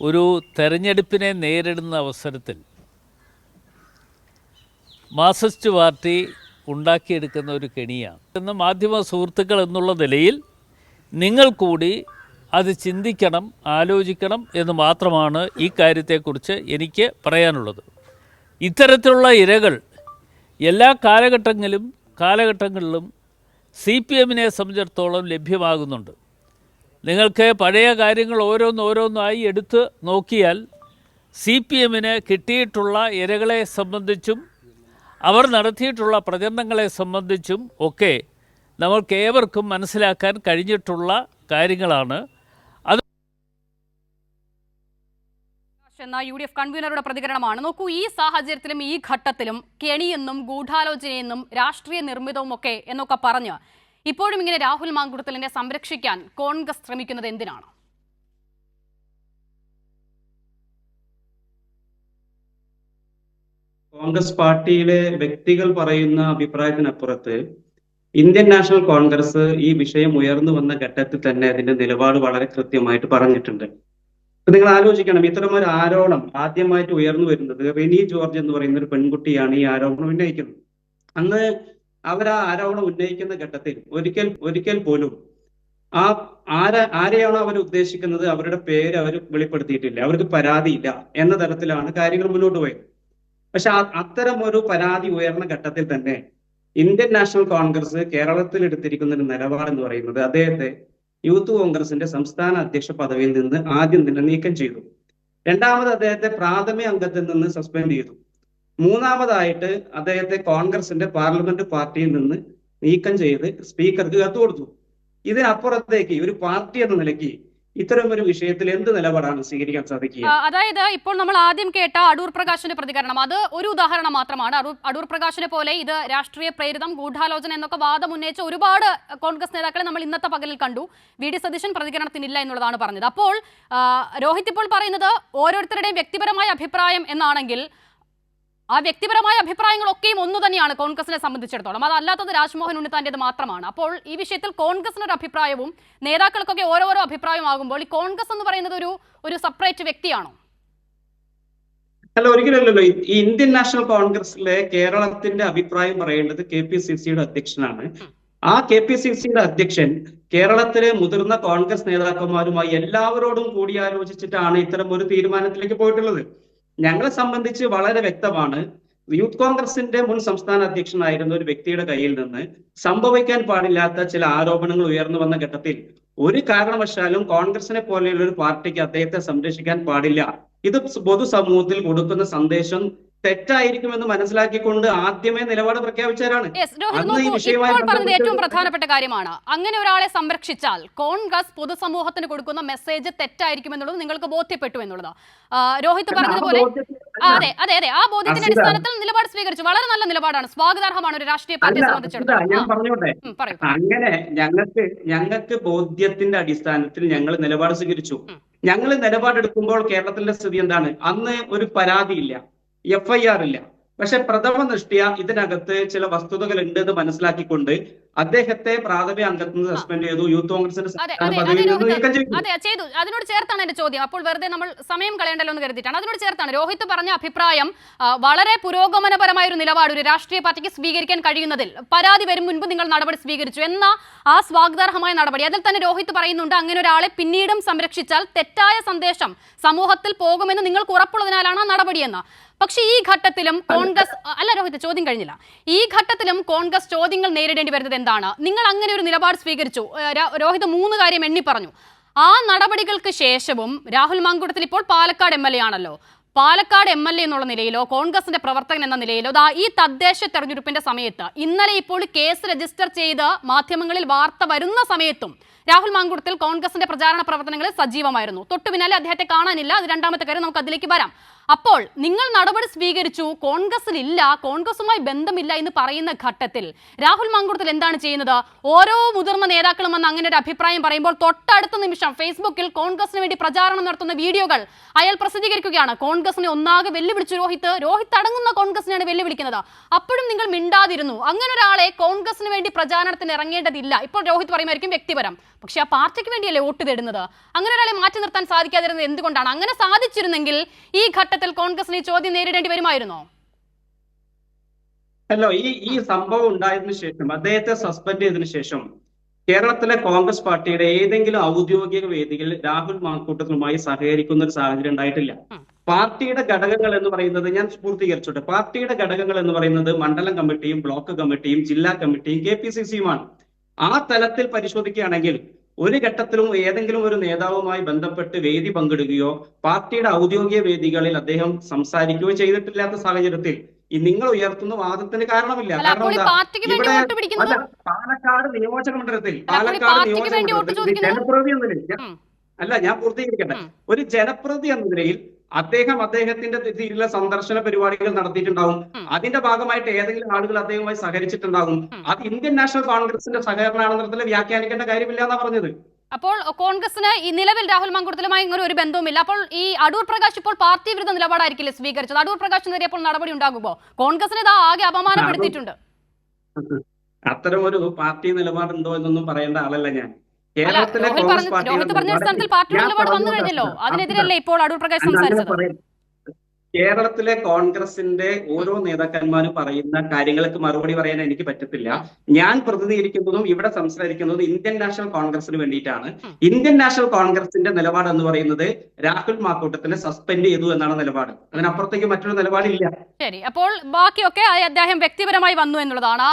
ഒരു തെരഞ്ഞെടുപ്പിനെ നേരിടുന്ന അവസരത്തിൽ മാർസിസ്റ്റ് പാർട്ടി ഉണ്ടാക്കിയെടുക്കുന്ന ഒരു കെണിയാണ്. ഇന്ന് മാധ്യമ സുഹൃത്തുക്കൾ എന്നുള്ള നിലയിൽ നിങ്ങൾ കൂടി അത് ചിന്തിക്കണം ആലോചിക്കണം എന്ന് മാത്രമാണ് ഈ കാര്യത്തെക്കുറിച്ച് എനിക്ക് പറയാനുള്ളത്. ഇത്തരത്തിലുള്ള ഇരകൾ എല്ലാ കാലഘട്ടങ്ങളിലും കാലഘട്ടങ്ങളിലും സി പി എമ്മിനെ സംബന്ധിച്ചിടത്തോളം ലഭ്യമാകുന്നുണ്ട്. നിങ്ങൾക്ക് പഴയ കാര്യങ്ങൾ ഓരോന്നോരോന്നായി എടുത്ത് നോക്കിയാൽ സി പി എമ്മിന് കിട്ടിയിട്ടുള്ള ഇരകളെ സംബന്ധിച്ചും അവർ നടത്തിയിട്ടുള്ള പ്രചരണങ്ങളെ സംബന്ധിച്ചും ഒക്കെ നമ്മൾക്ക് ഏവർക്കും മനസ്സിലാക്കാൻ കഴിഞ്ഞിട്ടുള്ള കാര്യങ്ങളാണ്. എന്ന യു ഡി എഫ് കൺവീനറുടെ പ്രതികരണമാണ്. നോക്കൂ ഈ സാഹചര്യത്തിലും ഈ ഘട്ടത്തിലും കെണിയെന്നും ഗൂഢാലോചനയെന്നും രാഷ്ട്രീയ നിർമ്മിതവും ഒക്കെ എന്നൊക്കെ പറഞ്ഞ് ഇപ്പോഴും ഇങ്ങനെ രാഹുൽ മാങ്കുടത്തലിനെ സംരക്ഷിക്കാൻ കോൺഗ്രസ് ശ്രമിക്കുന്നത് എന്തിനാണ്? കോൺഗ്രസ് പാർട്ടിയിലെ വ്യക്തികൾ പറയുന്ന അഭിപ്രായത്തിനപ്പുറത്ത് ഇന്ത്യൻ നാഷണൽ കോൺഗ്രസ് ഈ വിഷയം ഉയർന്നു വന്ന ഘട്ടത്തിൽ തന്നെ അതിന്റെ നിലപാട് വളരെ കൃത്യമായിട്ട് പറഞ്ഞിട്ടുണ്ട്. ഇപ്പൊ നിങ്ങൾ ആലോചിക്കണം ഇത്തരം ഒരു ആരോപണം ആദ്യമായിട്ട് ഉയർന്നു വരുന്നത് റെനി ജോർജ് എന്ന് പറയുന്ന ഒരു പെൺകുട്ടിയാണ് ഈ ആരോപണം ഉന്നയിക്കുന്നത്. അന്ന് അവർ ആ ആരോപണം ഉന്നയിക്കുന്ന ഘട്ടത്തിൽ ഒരിക്കൽ ഒരിക്കൽ പോലും ആ ആര ആരെയാണോ അവർ ഉദ്ദേശിക്കുന്നത് അവരുടെ പേര് അവർ വെളിപ്പെടുത്തിയിട്ടില്ല. അവർക്ക് പരാതിയില്ല എന്ന തരത്തിലാണ് കാര്യങ്ങൾ മുന്നോട്ട് പോയത്. പക്ഷെ അത്തരം ഒരു പരാതി ഉയർന്ന ഘട്ടത്തിൽ തന്നെ ഇന്ത്യൻ നാഷണൽ കോൺഗ്രസ് കേരളത്തിൽ എടുത്തിരിക്കുന്ന ഒരു നിലപാട് എന്ന് പറയുന്നത് അദ്ദേഹത്തെ യൂത്ത് കോൺഗ്രസിന്റെ സംസ്ഥാന അധ്യക്ഷ പദവിയിൽ നിന്ന് ആദ്യം തന്നെ നീക്കം ചെയ്തു. രണ്ടാമത് അദ്ദേഹത്തെ പ്രാഥമിക അംഗത്തിൽ നിന്ന് സസ്പെൻഡ് ചെയ്തു. മൂന്നാമതായിട്ട് അദ്ദേഹത്തെ കോൺഗ്രസിന്റെ പാർലമെന്റ് പാർട്ടിയിൽ നിന്ന് നീക്കം ചെയ്ത് സ്പീക്കർക്ക് കത്ത് കൊടുത്തു. ഇതിനപ്പുറത്തേക്ക് ഒരു പാർട്ടി എന്ന നിലയ്ക്ക് ഇത്തരം ഒരു വിഷയത്തിൽ എന്ത് നിലപാടാണ് സ്വീകരിക്കാൻ സാധിക്കുക? അതായത് ഇപ്പോൾ നമ്മൾ ആദ്യം കേട്ട അടൂർ പ്രകാശിന്റെ പ്രതികരണം. അത് ഒരു ഉദാഹരണം മാത്രമാണ്. അടൂർ പ്രകാശിനെ പോലെ ഇത് രാഷ്ട്രീയ പ്രേരിതം ഗൂഢാലോചന എന്നൊക്കെ വാദം ഉന്നയിച്ച ഒരുപാട് കോൺഗ്രസ് നേതാക്കളെ നമ്മൾ ഇന്നത്തെ പകലിൽ കണ്ടു. വി. ഡി. സതീശൻ പ്രതികരണത്തിനില്ല എന്നുള്ളതാണ് പറഞ്ഞത്. അപ്പോൾ രോഹിത് ഇപ്പോൾ പറയുന്നത് ഓരോരുത്തരുടെയും വ്യക്തിപരമായ അഭിപ്രായം എന്നാണെങ്കിൽ ആ വ്യക്തിപരമായ അഭിപ്രായങ്ങളൊക്കെയും ഒന്നു തന്നെയാണ് കോൺഗ്രസിനെ സംബന്ധിച്ചിടത്തോളം. അതല്ലാത്തത് രാജ്മോഹൻ ഉണ്ണിത്താന്റെത് മാത്രമാണ്. അപ്പോൾ ഈ വിഷയത്തിൽ കോൺഗ്രസിനൊരു അഭിപ്രായവും നേതാക്കൾക്കൊക്കെ ഓരോരോ അഭിപ്രായമാകുമ്പോൾ ഈ കോൺഗ്രസ് എന്ന് പറയുന്നത് ഒരു ഒരു സെപ്പറേറ്റ് വ്യക്തിയാണോ? അല്ല ഒരിക്കലല്ലല്ലോ. ഈ ഈ ഇന്ത്യൻ നാഷണൽ കോൺഗ്രസിലെ കേരളത്തിന്റെ അഭിപ്രായം പറയേണ്ടത് കെ പി സി സിയുടെ അധ്യക്ഷനാണ്. ആ കെ പി സി സിയുടെ അധ്യക്ഷൻ കേരളത്തിലെ മുതിർന്ന കോൺഗ്രസ് നേതാക്കന്മാരുമായി എല്ലാവരോടും കൂടിയാലോചിച്ചിട്ടാണ് ഇത്തരം ഒരു തീരുമാനത്തിലേക്ക് പോയിട്ടുള്ളത്. ഞങ്ങളെ സംബന്ധിച്ച് വളരെ വ്യക്തമാണ്. യൂത്ത് കോൺഗ്രസിന്റെ മുൻ സംസ്ഥാന അധ്യക്ഷനായിരുന്ന ഒരു വ്യക്തിയുടെ കയ്യിൽ നിന്ന് സംഭവിക്കാൻ പാടില്ലാത്ത ചില ആരോപണങ്ങൾ ഉയർന്നു വന്ന ഘട്ടത്തിൽ ഒരു കാരണവശാലും കോൺഗ്രസിനെ പോലെയുള്ള ഒരു പാർട്ടിക്ക് അദ്ദേഹത്തെ സംരക്ഷിക്കാൻ പാടില്ല. ഇത് പൊതുസമൂഹത്തിൽ കൊടുക്കുന്ന സന്ദേശം തെറ്റായിരിക്കുമെന്ന് മനസ്സിലാക്കിക്കൊണ്ട് ആദ്യമേ നിലപാട് പ്രഖ്യാപിച്ചവരാണ്. ഇപ്പോൾ പറഞ്ഞത് ഏറ്റവും പ്രധാനപ്പെട്ട കാര്യമാണ്. അങ്ങനെ ഒരാളെ സംരക്ഷിച്ചാൽ കോൺഗ്രസ് പൊതുസമൂഹത്തിന് കൊടുക്കുന്ന മെസ്സേജ് തെറ്റായിരിക്കും എന്നുള്ളത് നിങ്ങൾക്ക് ബോധ്യപ്പെട്ടു എന്നുള്ളത്. രോഹിത് പറഞ്ഞതുപോലെ അതെ അതെ അതെ. ആ ബോധ്യത്തിന്റെ അടിസ്ഥാനത്തിൽ നിലപാട് സ്വീകരിച്ചു. വളരെ നല്ല നിലപാടാണ്. സ്വാഗതാർഹമാണ് ഒരു രാഷ്ട്രീയ പാർട്ടിയെ സംബന്ധിച്ചിടത്തോളം. ഞാൻ പറഞ്ഞോട്ടെ. അങ്ങനെ ഞങ്ങൾക്ക് ഞങ്ങൾക്ക് ബോധ്യത്തിന്റെ അടിസ്ഥാനത്തിൽ ഞങ്ങൾ നിലപാട് സ്വീകരിച്ചു. ഞങ്ങൾ നിലപാടെടുക്കുമ്പോൾ കേരളത്തിന്റെ സ്ഥിതി എന്താണ്? അന്ന് ഒരു പരാതിയില്ല. എഫ് ഐ ആർ ഇല്ല. പക്ഷെ പ്രഥമ ദൃഷ്ടിയ ഇതിനകത്ത് ചില വസ്തുതകൾ ഉണ്ട് എന്ന് മനസ്സിലാക്കിക്കൊണ്ട് അദ്ദേഹത്തെ പ്രാഥമിക അംഗത്വം സസ്പെൻഡ് ചെയ്തു. യൂത്ത് കോൺഗ്രസിന്റെ ചെയ്തു. അതിനോട് ചേർത്താണ് എന്റെ ചോദ്യം. അപ്പോൾ വെറുതെ നമ്മൾ സമയം കളയണ്ടല്ലോ എന്ന് കരുതിയിട്ടാണ്. അതിനോട് ചേർത്താണ്. രോഹിത് പറഞ്ഞ അഭിപ്രായം വളരെ പുരോഗമനപരമായ ഒരു നിലപാട് ഒരു രാഷ്ട്രീയ പാർട്ടിക്ക് സ്വീകരിക്കാൻ കഴിയുന്നതിൽ പരാതി വരും മുൻപ് നിങ്ങൾ നടപടി സ്വീകരിച്ചു എന്ന ആ സ്വാഗതാർഹമായ നടപടി. അതിൽ തന്നെ രോഹിത് പറയുന്നുണ്ട് അങ്ങനെ ഒരാളെ പിന്നീടും സംരക്ഷിച്ചാൽ തെറ്റായ സന്ദേശം സമൂഹത്തിൽ പോകുമെന്ന് നിങ്ങൾക്ക് ഉറപ്പുള്ളതിനാലാണ് ആ നടപടിയെന്ന്. പക്ഷേ ഈ ഘട്ടത്തിലും കോൺഗ്രസ് അല്ല രോഹിത് ചോദ്യം കഴിഞ്ഞില്ല. ഈ ഘട്ടത്തിലും കോൺഗ്രസ് ചോദ്യങ്ങൾ നേരിടേണ്ടി വരുന്നത് എന്താണ്? നിങ്ങൾ അങ്ങനെ ഒരു നിലപാട് സ്വീകരിച്ചു. രോഹിത് മൂന്ന് കാര്യം എണ്ണി പറഞ്ഞു. ആ നടപടികൾക്ക് ശേഷവും രാഹുൽ മാങ്കുടത്തിൽ ഇപ്പോൾ പാലക്കാട് എം എൽ എ ആണല്ലോ. പാലക്കാട് എം എൽ എ എന്നുള്ള നിലയിലോ കോൺഗ്രസിന്റെ പ്രവർത്തകൻ എന്ന നിലയിലോ ദാ ഈ തദ്ദേശ തെരഞ്ഞെടുപ്പിന്റെ സമയത്ത് ഇന്നലെ ഇപ്പോൾ കേസ് രജിസ്റ്റർ ചെയ്ത് മാധ്യമങ്ങളിൽ വാർത്ത വരുന്ന സമയത്തും രാഹുൽ മാങ്കുടത്തിൽ കോൺഗ്രസിന്റെ പ്രചാരണ പ്രവർത്തനങ്ങളിൽ സജീവമായിരുന്നു. തൊട്ടു പിന്നാലെ അദ്ദേഹത്തെ കാണാനില്ല. അത് രണ്ടാമത്തെ കാര്യം നമുക്ക് അതിലേക്ക് വരാം. അപ്പോൾ നിങ്ങൾ നടപടി സ്വീകരിച്ചു കോൺഗ്രസിൽ ഇല്ല കോൺഗ്രസുമായി ബന്ധമില്ല എന്ന് പറയുന്ന ഘട്ടത്തിൽ രാഹുൽ മാങ്കൂട്ടത്തിൽ എന്താണ് ചെയ്യുന്നത്? ഓരോ മുതിർന്ന നേതാക്കളും വന്ന് അങ്ങനെ ഒരു അഭിപ്രായം പറയുമ്പോൾ തൊട്ടടുത്ത നിമിഷം ഫേസ്ബുക്കിൽ കോൺഗ്രസിന് വേണ്ടി പ്രചാരണം നടത്തുന്ന വീഡിയോകൾ അയാൾ പ്രസിദ്ധീകരിക്കുകയാണ്. കോൺഗ്രസിനെ ഒന്നാകെ വെല്ലുവിളിച്ചു രോഹിത് രോഹിത് അടങ്ങുന്ന കോൺഗ്രസിനെയാണ് വെല്ലുവിളിക്കുന്നത്. അപ്പോഴും നിങ്ങൾ മിണ്ടാതിരുന്നു. അങ്ങനെ ഒരാളെ കോൺഗ്രസിന് വേണ്ടി പ്രചാരണത്തിന് ഇറങ്ങേണ്ടതില്ല. ഇപ്പോൾ രോഹിത് പറയുമായിരിക്കും വ്യക്തിപരം. പക്ഷെ ആ പാർട്ടിക്ക് വേണ്ടിയല്ലേ വോട്ട് തേടുന്നത്? അങ്ങനെ ഒരാളെ മാറ്റി നിർത്താൻ സാധിക്കാതിരുന്നത് എന്തുകൊണ്ടാണ്? അങ്ങനെ സാധിച്ചിരുന്നെങ്കിൽ ഈ ഘട്ടത്തിൽ കോൺഗ്രസിന് ചോദ്യം നേരിടേണ്ടി വരുമായിരുന്നോ? അല്ലോ ഈ ഈ സംഭവം ഉണ്ടായതിനു ശേഷം അദ്ദേഹത്തെ സസ്പെൻഡ് ചെയ്തതിനു ശേഷം കേരളത്തിലെ കോൺഗ്രസ് പാർട്ടിയുടെ ഏതെങ്കിലും ഔദ്യോഗിക വേദികളിൽ രാഹുൽ മാക്കൂട്ടത്തിനുമായി സഹകരിക്കുന്ന ഒരു സാഹചര്യം ഉണ്ടായിട്ടില്ല. പാർട്ടിയുടെ ഘടകങ്ങൾ എന്ന് പറയുന്നത് ഞാൻ പൂർത്തീകരിച്ചോട്ടെ. പാർട്ടിയുടെ ഘടകങ്ങൾ എന്ന് പറയുന്നത് മണ്ഡലം കമ്മിറ്റിയും ബ്ലോക്ക് കമ്മിറ്റിയും ജില്ലാ കമ്മിറ്റിയും കെ പി സി സിയുമാണ്. ആ തലത്തിൽ പരിശോധിക്കുകയാണെങ്കിൽ ഒരു ഘട്ടത്തിലും ഏതെങ്കിലും ഒരു നേതാവുമായി ബന്ധപ്പെട്ട് വേദി പങ്കിടുകയോ പാർട്ടിയുടെ ഔദ്യോഗിക വേദികളിൽ അദ്ദേഹം സംസാരിക്കുകയോ ചെയ്തിട്ടില്ലാത്ത സാഹചര്യത്തിൽ ഈ നിങ്ങൾ ഉയർത്തുന്ന വാദത്തിന് കാരണമില്ല. കാരണം ഇവിടെ അല്ല, പാലക്കാട് നിയോജക മണ്ഡലത്തിൽ പാലക്കാട് നിയോജക മണ്ഡലത്തിൽ ജനപ്രതി എന്ന നിലയിൽ അല്ല ഞാൻ പൂർത്തീകരിക്കട്ടെ. ഒരു ജനപ്രതി എന്ന നിലയിൽ അദ്ദേഹം അദ്ദേഹത്തിന്റെ കീഴിലെ സന്ദർശന പരിപാടികൾ നടത്തിയിട്ടുണ്ടാവും. അതിന്റെ ഭാഗമായിട്ട് ഏതെങ്കിലും ആളുകൾ അദ്ദേഹവുമായി സഹകരിച്ചിട്ടുണ്ടാകും അത് ഇന്ത്യൻ നാഷണൽ കോൺഗ്രസിന്റെ സഹകരണാണെന്നതിൽ വ്യാഖ്യാനിക്കേണ്ട കാര്യമില്ല എന്നാ പറഞ്ഞത്. അപ്പോൾ കോൺഗ്രസിന് ഈ നിലവിൽ രാഹുൽ മാങ്കൂട്ടത്തിലുമായി ഇങ്ങനെ ഒരു ബന്ധവുമില്ല. അപ്പോൾ ഈ അടൂർ പ്രകാശ് ഇപ്പോൾ പാർട്ടി വിരുദ്ധ നിലപാടായിരിക്കില്ല സ്വീകരിച്ചത്? അടൂർ പ്രകാശിനെതിരെ അപ്പോൾ നടപടി ഉണ്ടാകുമോ? കോൺഗ്രസിനെ ഇത് ആകെ അപമാനപ്പെടുത്തിയിട്ടുണ്ട്. അത്തരം ഒരു പാർട്ടി നിലപാടുണ്ടോ എന്നൊന്നും പറയേണ്ട ആളല്ല ഞാൻ. കേരളത്തിലെ കോൺഗ്രസ് പാർട്ടി കേരളത്തിലെ കോൺഗ്രസിന്റെ ഓരോ നേതാക്കന്മാരും പറയുന്ന കാര്യങ്ങൾക്ക് മറുപടി പറയാൻ എനിക്ക് പറ്റത്തില്ല. ഞാൻ പ്രതിനിധീകരിക്കുന്നതും ഇവിടെ സംസാരിക്കുന്നതും ഇന്ത്യൻ നാഷണൽ കോൺഗ്രസിന് വേണ്ടിയിട്ടാണ്. ഇന്ത്യൻ നാഷണൽ കോൺഗ്രസിന്റെ നിലപാട് എന്ന് പറയുന്നത് രാഹുൽ മാക്കൂട്ടത്തിനെ സസ്പെൻഡ് ചെയ്തു എന്നാണ് നിലപാട്. അതിനപ്പുറത്തേക്ക് മറ്റൊരു നിലപാടില്ല. ശരി അപ്പോൾ ബാക്കിയൊക്കെ അദ്ദേഹം വ്യക്തിപരമായി വന്നു എന്നുള്ളതാണ്.